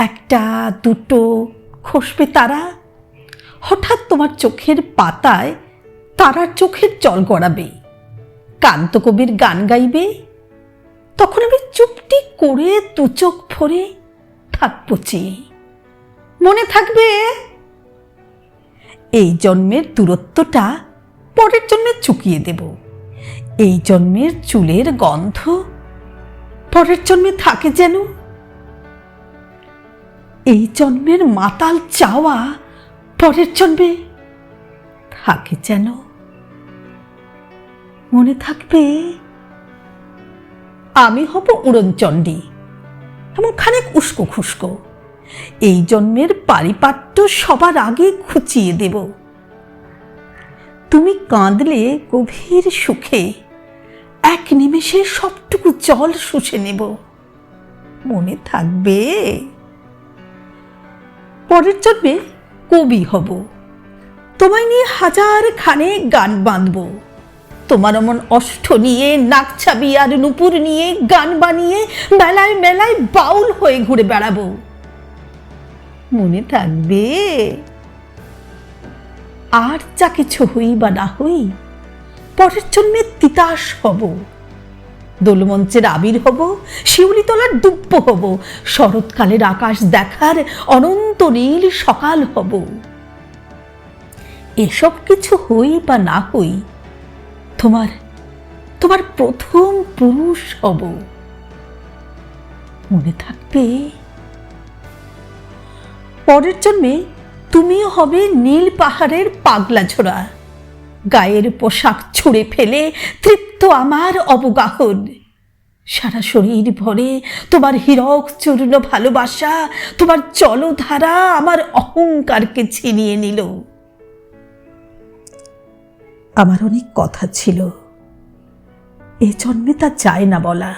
একটা, দুটো খসবে তারা? হঠাৎ তোমার চোখের পাতায় তারার চোখের জল গড়াবে। কান্ত কবির গান গাইবে। তখন আমি চুপটি করে দু চোখ ভরে থাকব চেয়ে মনে থাকবে এই জন্মের দূরত্বটা পরের জন্মে চুকিয়ে দেব। এই জন্মের চুলের গন্ধ পরের জন্মে থাকে যেন এই জন্মের মাতাল চাওয়া পরের জন্মে থাকে যেন। মনে থাকবে, আমি হব উড়নচণ্ডী, এমন খানিক উস্কো খুস্কো। এই জন্মের পারিপাট্য সবার আগে খুঁচিয়ে দেব। তুমি কাঁদলে গভীর সুখে, এক নিমেষে সবটুকু জল শুষে নেব। মনে থাকবে পরের জন্মে কবি হব। তোমায় নিয়ে হাজার খানে গান বাঁধবো। তোমার এমন অষ্ট নিয়ে নাকছাবি আর নুপুর নিয়ে, গান বানিয়ে মেলায় মেলায় বাউল হয়ে ঘুরে বেড়াবো। মনে থাকবে, আর যা কিছু হই বা না হই, পরের জন্মে তিতাস হব। দোলমঞ্চের আবির হব, শিউলিতলার দুব্য হব, শরৎকালের আকাশ দেখার অনন্ত নীল সকাল হব। এসব কিছু হই বা না হই, তোমার তোমার প্রথম পুরুষ হব। মনে থাকবে, পরের জন্মে তুমিও হবে নীল পাহাড়ের পাগলা ছোড়া গায়ের পোশাক ছুঁড়ে ফেলে তৃপ্ত আমার অবগাহন। সারা শরীর ভরে তোমার হীরক চূর্ণ ভালোবাসা, তোমার জলধারা আমার অহংকারকে ছিনিয়ে নিল। আমার অনেক কথা ছিল। এ জন্মে তা যায় না বলা।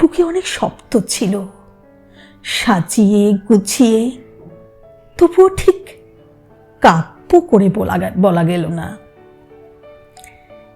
বুকে অনেক শব্দ ছিল। সাজিয়ে গুছিয়ে, তবুও ঠিক কাব্য করে বলা বলা গেল না।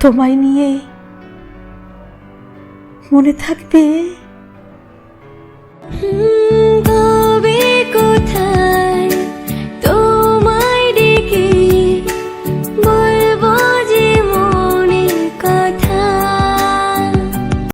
তোমায় নিয়ে মনে থাকবে